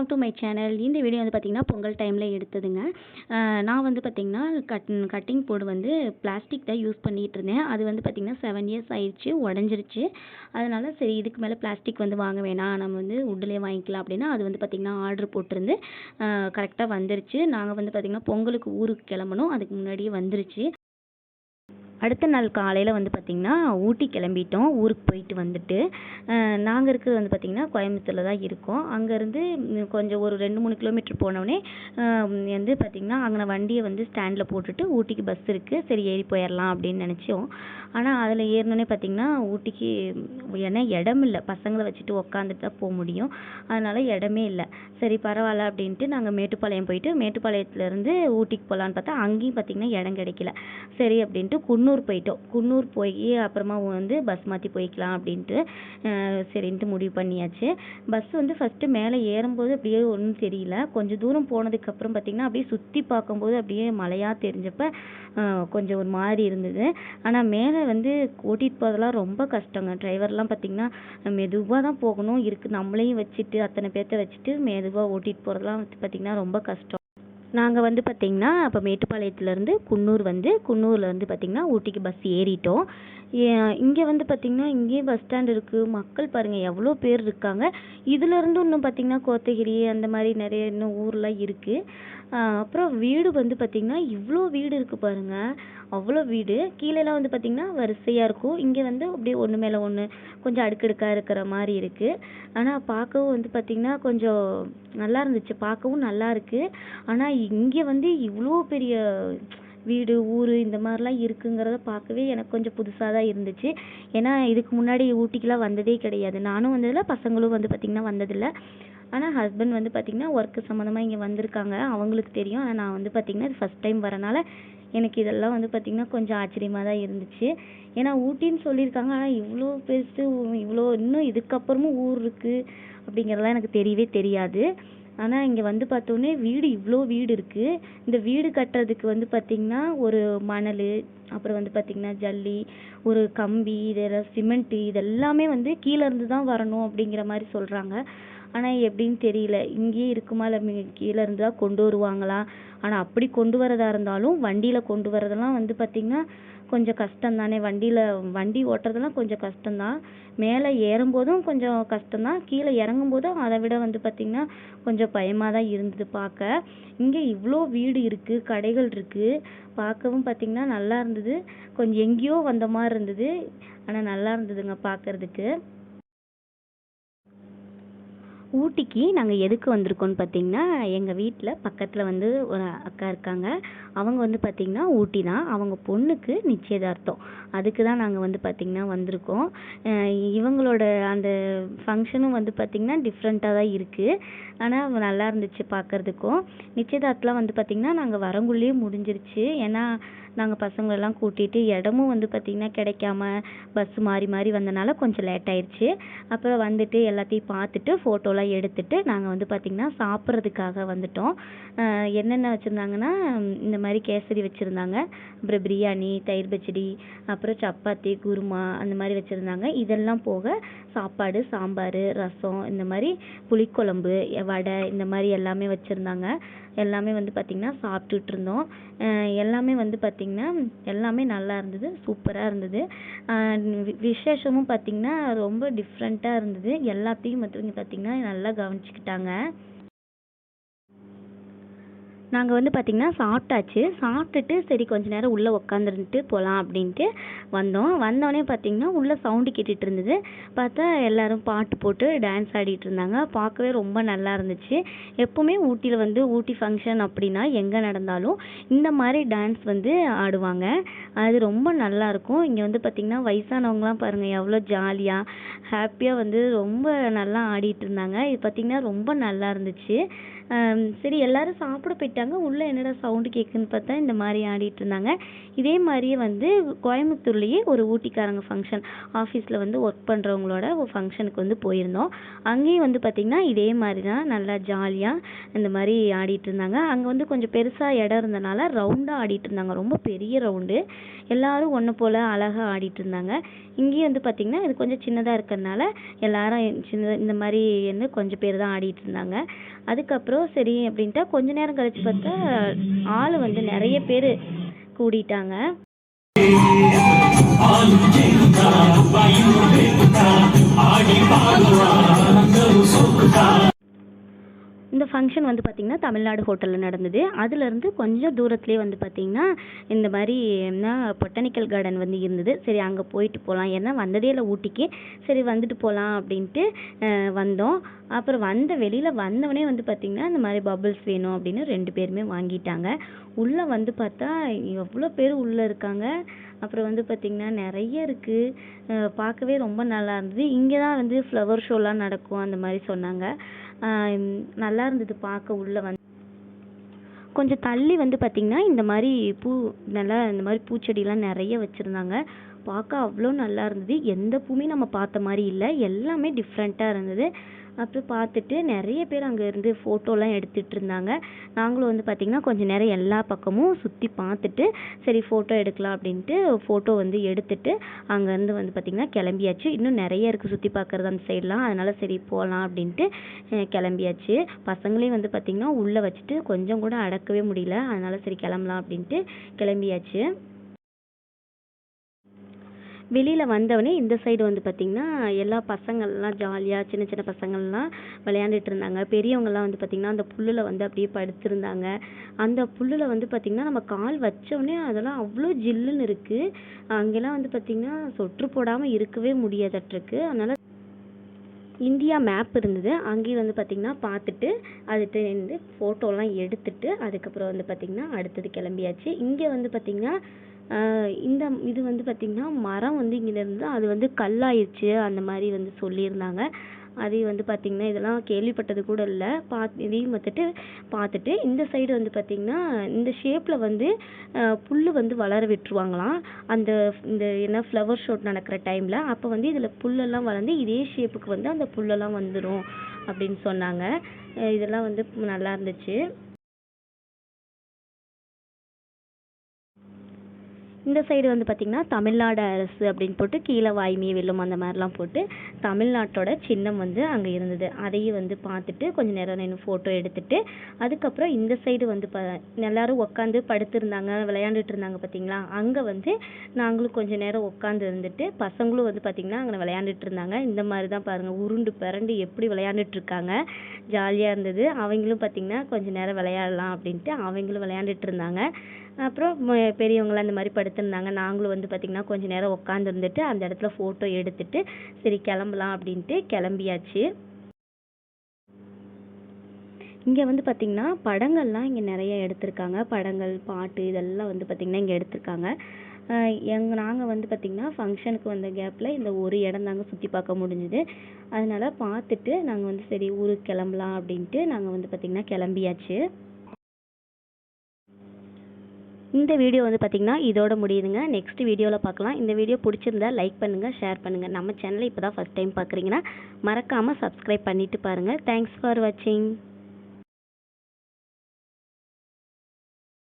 Welcome to my channel இந்த video வந்து பார்த்திங்கன்னா பொங்கல் டைமில் எடுத்ததுங்க. நான் வந்து பார்த்திங்கன்னா கட் கட்டிங் போர்டு வந்து பிளாஸ்டிக் தான் யூஸ் பண்ணிகிட்டு இருந்தேன். அது வந்து பார்த்திங்கன்னா செவன் இயர்ஸ் ஆயிடுச்சு உடஞ்சிருச்சு. அதனால் சரி இதுக்கு மேலே பிளாஸ்டிக் வந்து வாங்க வேணாம். நம்ம வந்து உட்டிலே வாங்கிக்கலாம் அப்படின்னா அது வந்து பார்த்திங்கன்னா ஆர்டர் போட்டிருந்து கரெக்டாக வந்துருச்சு. நாங்கள் வந்து பார்த்திங்கன்னா பொங்கலுக்கு ஊருக்கு கிளம்பணும். அதுக்கு முன்னாடியே வந்துருச்சு. அடுத்த நாள் காலையில் வந்து பார்த்திங்கன்னா ஊட்டி கிளம்பிட்டோம். ஊருக்கு போயிட்டு வந்துட்டு நாங்கள் இருக்கிறது வந்து பார்த்திங்கன்னா கோயம்புத்தூரில் தான் இருக்கோம். அங்கேருந்து கொஞ்சம் ஒரு ரெண்டு மூணு கிலோமீட்டர் போனோடனே வந்து பார்த்திங்கன்னா அங்கே வண்டியை வந்து ஸ்டாண்டில் போட்டுட்டு ஊட்டிக்கு பஸ் இருக்குது சரி ஏறி போயிடலாம் அப்படின்னு நினச்சோம். ஆனால் அதில் ஏறினோடனே பார்த்திங்கன்னா ஊட்டிக்கு ஏன்னா இடம் இல்லை. பசங்களை வச்சுட்டு உக்காந்துட்டு தான் போக முடியும். அதனால் இடமே இல்லை. சரி பரவாயில்ல அப்படின்ட்டு நாங்கள் மேட்டுப்பாளையம் போயிட்டு மேட்டுப்பாளையத்துலேருந்து ஊட்டிக்கு போகலான்னு பார்த்தா அங்கேயும் பார்த்திங்கன்னா இடம் கிடைக்கல. சரி அப்படின்ட்டு குன்னூர் குன்னூர் போயிட்டோம். குன்னூர் போய் அப்புறமா வந்து பஸ் மாற்றி போய்க்கலாம் அப்படின்ட்டு சரின்ட்டு முடிவு பண்ணியாச்சு. பஸ் வந்து ஃபஸ்ட்டு மேலே ஏறும்போது அப்படியே ஒன்றும் தெரியல. கொஞ்சம் தூரம் போனதுக்கப்புறம் பார்த்திங்கன்னா அப்படியே சுற்றி பார்க்கும்போது அப்படியே மலையாக தெரிஞ்சப்போ கொஞ்சம் ஒரு மாதிரி இருந்தது. ஆனால் மேலே வந்து ஓட்டிகிட்டு போகிறதெல்லாம் ரொம்ப கஷ்டங்க. டிரைவர்லாம் பார்த்திங்கன்னா மெதுவாக தான் போகணும். இருக்குது நம்மளையும் வச்சுட்டு அத்தனை பேர்த்த வச்சுட்டு மெதுவாக ஓட்டிகிட்டு போகிறதெல்லாம் பார்த்திங்கன்னா ரொம்ப கஷ்டம். நாங்கள் வந்து பார்த்திங்கன்னா அப்போ மேட்டுப்பாளையத்துலேருந்து குன்னூர் வந்து குன்னூரில் வந்து பார்த்திங்கன்னா ஊட்டிக்கு பஸ் ஏறிட்டோம். இங்கே வந்து பார்த்திங்கன்னா இங்கேயும் பஸ் ஸ்டாண்ட் இருக்குது மக்கள் பாருங்கள் எவ்வளோ பேர் இருக்காங்க. இதுலேருந்து இன்னும் பார்த்திங்கன்னா கோத்தகிரி அந்த மாதிரி நிறைய இன்னும் ஊர்லாம் இருக்குது அப்புறம் வீடு வந்து பார்த்திங்கன்னா இவ்வளோ வீடு இருக்குது பாருங்கள் அவ்வளோ வீடு. கீழேலாம் வந்து பார்த்திங்கன்னா வரிசையாக இருக்கும். இங்கே வந்து அப்படியே ஒன்று மேலே ஒன்று கொஞ்சம் அடுக்கடுக்காக இருக்கிற மாதிரி இருக்குது ஆனால் பார்க்கவும் வந்து பார்த்திங்கன்னா கொஞ்சம் நல்லா இருந்துச்சு. பார்க்கவும் நல்லா இருக்குது ஆனால் இங்கே வந்து இவ்வளோ பெரிய வீடு ஊர் இந்த மாதிரிலாம் இருக்குங்கிறத பார்க்கவே எனக்கு கொஞ்சம் புதுசாக தான் இருந்துச்சு. ஏன்னா இதுக்கு முன்னாடி ஊட்டிக்கெலாம் வந்ததே கிடையாது. நானும் வந்ததில்லை பசங்களும் வந்து பார்த்திங்கன்னா வந்ததில்லை. ஆனால் ஹஸ்பண்ட் வந்து பார்த்திங்கன்னா ஒர்க்கு சம்மந்தமாக இங்கே வந்திருக்காங்க. அவங்களுக்கு தெரியும். ஆனால் நான் வந்து பார்த்திங்கன்னா இது ஃபஸ்ட் டைம் வரனால எனக்கு இதெல்லாம் வந்து பார்த்திங்கன்னா கொஞ்சம் ஆச்சரியமாக தான் இருந்துச்சு. ஏன்னா ஊட்டின்னு சொல்லியிருக்காங்க. ஆனால் இவ்வளோ பெருசு இவ்வளோ இன்னும் இதுக்கப்புறமும் ஊர் இருக்குது அப்படிங்கிறதெல்லாம் எனக்கு தெரியவே தெரியாது. ஆனால் இங்கே வந்து பார்த்தோன்னே வீடு இவ்வளோ வீடு இருக்குது இந்த வீடு கட்டுறதுக்கு வந்து பார்த்திங்கன்னா ஒரு மணல் அப்புறம் வந்து பார்த்திங்கன்னா ஜல்லி ஒரு கம்பி இதெல்லாம் சிமெண்ட்டு இதெல்லாமே வந்து கீழேருந்து தான் வரணும் அப்படிங்கிற மாதிரி சொல்கிறாங்க ஆனால் எப்படின்னு தெரியல. இங்கேயே இருக்குமா? இல்லை கீழேருந்து தான் கொண்டு வருவாங்களா? ஆனால் அப்படி கொண்டு வரதா இருந்தாலும் வண்டியில் கொண்டு வரதெல்லாம் வந்து பார்த்திங்கன்னா கொஞ்சம் கஷ்டம் தானே வண்டியில் வண்டி ஓட்டுறதெல்லாம் கொஞ்சம் கஷ்டம்தான். மேலே ஏறும்போதும் கொஞ்சம் கஷ்டம்தான். கீழே இறங்கும்போதும் அதை விட வந்து பார்த்திங்கன்னா கொஞ்சம் பயமாக தான் இருந்தது பார்க்க. இங்கே இவ்வளோ வீடு இருக்குது கடைகள் இருக்குது பார்க்கவும் பார்த்திங்கன்னா நல்லா இருந்தது. கொஞ்சம் எங்கேயோ வந்த மாதிரி இருந்தது. ஆனால் நல்லா இருந்ததுங்க பார்க்கறதுக்கு. ஊட்டிக்கு நாங்கள் எதுக்கு வந்திருக்கோம்னு பார்த்தீங்கன்னா எங்கள் வீட்டில் பக்கத்தில் வந்து ஒரு அக்கா இருக்காங்க. அவங்க வந்து பார்த்திங்கன்னா ஊட்டி தான். அவங்க பொண்ணுக்கு நிச்சயதார்த்தம். அதுக்கு தான் நாங்கள் வந்து பார்த்திங்கன்னா வந்திருக்கோம். இவங்களோட அந்த ஃபங்க்ஷனும் வந்து பார்த்திங்கன்னா டிஃப்ரெண்ட்டாக தான் இருக்குது ஆனால் நல்லா இருந்துச்சு பார்க்குறதுக்கும் நிச்சயதார்த்தம்லாம் வந்து பார்த்திங்கன்னா நாங்கள் வரங்குள்ளேயே முடிஞ்சிருச்சு. ஏன்னா நாங்கள் பசங்களெல்லாம் கூட்டிகிட்டு இடமும் வந்து பார்த்திங்கன்னா கிடைக்காம பஸ் மாறி மாறி வந்தனால கொஞ்சம் லேட் ஆயிடுச்சு அப்புறம் வந்துட்டு எல்லாத்தையும் பார்த்துட்டு ஃபோட்டோலாம் எடுத்துட்டு நாங்கள் வந்து பார்த்திங்கன்னா சாப்பிட்றதுக்காக வந்துட்டோம். என்னென்ன வச்சுருந்தாங்கன்னா இந்த மாதிரி கேசரி வச்சுருந்தாங்க. அப்புறம் பிரியாணி தயிர் பச்சடி அப்புறம் சப்பாத்தி குருமா அந்த மாதிரி வச்சுருந்தாங்க. இதெல்லாம் போக சாப்பாடு சாம்பார் ரசம் இந்த மாதிரி புளிக்குழம்பு வடை இந்த மாதிரி எல்லாமே வச்சுருந்தாங்க. எல்லாமே வந்து பார்த்திங்கன்னா சாப்பிட்டுட்டு இருந்தோம் எல்லாமே வந்து பார்த்திங்கன்னா எல்லாமே நல்லா இருந்தது சூப்பராக இருந்தது. விசேஷமும் பார்த்திங்கன்னா ரொம்ப டிஃப்ரெண்ட்டாக இருந்தது. எல்லாத்தையும் வந்து பார்த்திங்கன்னா நல்லா கவனிச்சுக்கிட்டாங்க. நாங்கள் வந்து பார்த்திங்கன்னா சாப்பிட்டாச்சு. சாப்பிட்டுட்டு சரி கொஞ்ச நேரம் உள்ளே உட்காந்துருந்துட்டு போகலாம் அப்படின்ட்டு வந்தோம். வந்தோடனே பார்த்திங்கன்னா உள்ளே சவுண்டு கேட்டுட்டு இருந்தது. பார்த்தா எல்லோரும் பாட்டு போட்டு டான்ஸ் ஆடிட்டு இருந்தாங்க. பார்க்கவே ரொம்ப நல்லா இருந்துச்சு. எப்போவுமே ஊட்டியில் வந்து ஊட்டி ஃபங்க்ஷன் அப்படின்னா எங்கே நடந்தாலும் இந்த மாதிரி டான்ஸ் வந்து ஆடுவாங்க. அது ரொம்ப நல்லாயிருக்கும் இங்கே வந்து பார்த்திங்கன்னா வயசானவங்களாம் பாருங்கள் எவ்வளோ ஜாலியாக ஹாப்பியாக வந்து ரொம்ப நல்லா ஆடிட்டு இருந்தாங்க. இது பார்த்திங்கன்னா ரொம்ப நல்லா இருந்துச்சு. சரி எல்லாரும் சாப்பிட போயிட்டாங்க. உள்ளே என்னடா சவுண்டு கேட்குன்னு பார்த்தா இந்த மாதிரி ஆடிட்டு இருந்தாங்க. இதே மாதிரியே வந்து கோயம்புத்தூர்லேயே ஒரு ஊட்டிக்காரங்க ஃபங்க்ஷன் ஆஃபீஸில் வந்து ஒர்க் பண்ணுறவங்களோட ஒரு ஃபங்க்ஷனுக்கு வந்து போயிருந்தோம். அங்கேயும் வந்து பார்த்திங்கன்னா இதே மாதிரி தான் நல்லா ஜாலியாக இந்த மாதிரி ஆடிட்டு இருந்தாங்க. அங்கே வந்து கொஞ்சம் பெருசாக இடம் இருந்தனால ரவுண்டாக ஆடிட்டு இருந்தாங்க. ரொம்ப பெரிய ரவுண்டு எல்லாரும் ஒன்று போல் அழகாக ஆடிட்டு இருந்தாங்க. இங்கேயும் வந்து பார்த்திங்கன்னா இது கொஞ்சம் சின்னதாக இருக்கிறதுனால எல்லாரும் சின்ன இந்த மாதிரி வந்து கொஞ்சம் பேர் தான் ஆடிட்டு இருந்தாங்க. அதுக்கப்புறம் சரி அப்படின்ட்டு கொஞ்ச நேரம் கழிச்சு பார்த்தா ஆள் வந்து நிறைய பேர் கூடிட்டாங்க. இந்த ஃபங்க்ஷன் வந்து பார்த்திங்கன்னா தமிழ்நாடு ஹோட்டலில் நடந்தது. அதுலேருந்து கொஞ்சம் தூரத்துலேயே வந்து பார்த்திங்கன்னா இந்த மாதிரி என்ன பொட்டானிக்கல் கார்டன் வந்து இருந்தது. சரி அங்கே போயிட்டு போகலாம் ஏன்னா வந்ததே இல்லை ஊட்டிக்கு. சரி வந்துட்டு போகலாம் அப்படின்ட்டு வந்தோம். அப்புறம் வந்த வெளியில் வந்தவொடனே வந்து பார்த்திங்கன்னா இந்த மாதிரி பபுள்ஸ் வேணும் அப்படின்னு ரெண்டு பேருமே வாங்கிட்டாங்க. உள்ளே வந்து பார்த்தா எவ்வளோ பேர் உள்ளே இருக்காங்க. அப்புறம் வந்து பார்த்திங்கன்னா நிறைய இருக்குது பார்க்கவே ரொம்ப நல்லா இருந்தது. இங்கே தான் வந்து ஃப்ளவர் ஷோலாம் நடக்கும். அந்த மாதிரி சொன்னாங்க. நல்லா இருந்தது பார்க்க உள்ளே வந்து கொஞ்சம் தள்ளி வந்து பார்த்திங்கன்னா இந்த மாதிரி பூ நல்லா இந்த மாதிரி பூச்செடிலாம் நிறைய வச்சுருந்தாங்க. பார்க்க அவ்வளோ நல்லா இருந்தது. எந்த பூவுமே நம்ம பார்த்த மாதிரி இல்லை. எல்லாமே டிஃப்ரெண்ட்டாக இருந்தது. அப்புறம் பார்த்துட்டு நிறைய பேர் அங்கே இருந்து ஃபோட்டோலாம் எடுத்துகிட்டு இருந்தாங்க. நாங்களும் வந்து பார்த்திங்கன்னா கொஞ்சம் நேரம் எல்லா பக்கமும் சுற்றி பார்த்துட்டு சரி ஃபோட்டோ எடுக்கலாம் அப்படின்ட்டு ஃபோட்டோ வந்து எடுத்துட்டு அங்கேருந்து வந்து பார்த்திங்கன்னா கிளம்பியாச்சு. இன்னும் நிறைய இருக்குது சுற்றி பார்க்குறது அந்த சைட்லாம் அதனால் சரி போகலாம் அப்படின்ட்டு கிளம்பியாச்சு. பசங்களையும் வந்து பார்த்திங்கன்னா உள்ளே வச்சுட்டு கொஞ்சம் கூட அடக்கவே முடியல. அதனால சரி கிளம்பலாம் அப்படின்ட்டு கிளம்பியாச்சு. வெளியில் வந்தவொடனே இந்த சைடு வந்து பார்த்திங்கன்னா எல்லா பசங்கள்லாம் ஜாலியாக சின்ன சின்ன பசங்கள்லாம் விளையாண்டுட்டு இருந்தாங்க. பெரியவங்கள்லாம் வந்து பார்த்திங்கன்னா அந்த புல்லில் வந்து அப்படியே படுத்திருந்தாங்க. அந்த புல்லில் வந்து பார்த்திங்கன்னா நம்ம கால் வச்சோடனே அதெல்லாம் அவ்வளோ ஜில்லுன்னு இருக்குது அங்கெல்லாம் வந்து பார்த்திங்கன்னா சொட்ரு போடாமல் இருக்கவே முடியாதட்டிருக்கு அதனால் இந்தியா மேப் இருந்தது. அங்கேயும் வந்து பார்த்திங்கன்னா பார்த்துட்டு அது ஃபோட்டோலாம் எடுத்துட்டு அதுக்கப்புறம் வந்து பார்த்திங்கன்னா அடுத்தது கிளம்பியாச்சு. இங்கே வந்து பார்த்திங்கன்னா இந்த இது வந்து பார்த்திங்கன்னா மரம் வந்து இங்கே இருந்து அது வந்து கல்லாயிடுச்சு அந்த மாதிரி வந்து சொல்லியிருந்தாங்க. அதையும் வந்து பார்த்திங்கன்னா இதெல்லாம் கேள்விப்பட்டது கூட இல்லை. பார்த்து இதையும் பார்த்துட்டு பார்த்துட்டு இந்த சைடு வந்து பார்த்திங்கன்னா இந்த ஷேப்பில் வந்து புல் வந்து வளர விட்டுருவாங்களாம். அந்த இந்த என்ன ஃப்ளவர் ஷோட் நடக்கிற டைமில் அப்போ வந்து இதில் புல்லெல்லாம் வளர்ந்து இதே ஷேப்புக்கு வந்து அந்த புல்லெல்லாம் வந்துடும் அப்படின்னு சொன்னாங்க. இதெல்லாம் வந்து நல்லா இருந்துச்சு. இந்த சைடு வந்து பார்த்திங்கன்னா தமிழ்நாடு அரசு அப்படின்னு போட்டு கீழே வாய்மையை வெல்லும் அந்த மாதிரிலாம் போட்டு தமிழ்நாட்டோட சின்னம் வந்து அங்கே இருந்தது. அதையும் வந்து பார்த்துட்டு கொஞ்சம் நேரம் நின்று ஃபோட்டோ எடுத்துட்டு அதுக்கப்புறம் இந்த சைடு வந்து ப எல்லாரும் உட்காந்து படுத்திருந்தாங்க விளையாண்டுட்டு இருந்தாங்க பார்த்தீங்களா அங்கே வந்து நாங்களும் கொஞ்சம் நேரம் உட்காந்து இருந்துட்டு பசங்களும் வந்து பார்த்திங்கன்னா அங்கே விளையாண்டுட்டு இருந்தாங்க. இந்த மாதிரி தான் பாருங்கள் உருண்டு பிறண்டு எப்படி விளையாண்டுட்டு இருக்காங்க. ஜாலியாக இருந்தது. அவங்களும் பார்த்திங்கன்னா கொஞ்ச நேரம் விளையாடலாம் அப்படின்ட்டு அவங்களும் விளையாண்டுட்டு இருந்தாங்க. அப்புறம் பெரியவங்களாம் இந்த மாதிரி படுத்திருந்தாங்க. நாங்களும் வந்து பார்த்திங்கன்னா கொஞ்சம் நேரம் உட்காந்துருந்துட்டு அந்த இடத்துல ஃபோட்டோ எடுத்துட்டு சரி கிளம்பலாம் அப்படின்ட்டு கிளம்பியாச்சு. இங்கே வந்து பார்த்திங்கன்னா படங்கள்லாம் இங்கே நிறைய எடுத்திருக்காங்க. படங்கள் பாட்டு இதெல்லாம் வந்து பார்த்திங்கன்னா இங்கே எடுத்திருக்காங்க. ஆஹ் எங்க நாங்கள் வந்து பார்த்திங்கன்னா ஃபங்க்ஷனுக்கு வந்த கேப்பில் இந்த ஒரு இடம் தாங்க சுற்றி பார்க்க முடிஞ்சுது. அதனால் பார்த்துட்டு நாங்கள் வந்து சரி ஊருக்கு கிளம்பலாம் அப்படின்ட்டு நாங்கள் வந்து பார்த்திங்கன்னா கிளம்பியாச்சு. இந்த வீடியோ வந்து பார்த்திங்கன்னா இதோட முடியுதுங்க. நெக்ஸ்ட் வீடியோவில் பார்க்கலாம் இந்த வீடியோ பிடிச்சிருந்தா லைக் பண்ணுங்கள் ஷேர் பண்ணுங்கள் நம்ம சேனலை இப்போ தான் ஃபஸ்ட் டைம் பார்க்குறீங்கன்னா மறக்காமல் சப்ஸ்கிரைப் பண்ணிட்டு பாருங்கள் தேங்க்ஸ் ஃபார் வாட்சிங்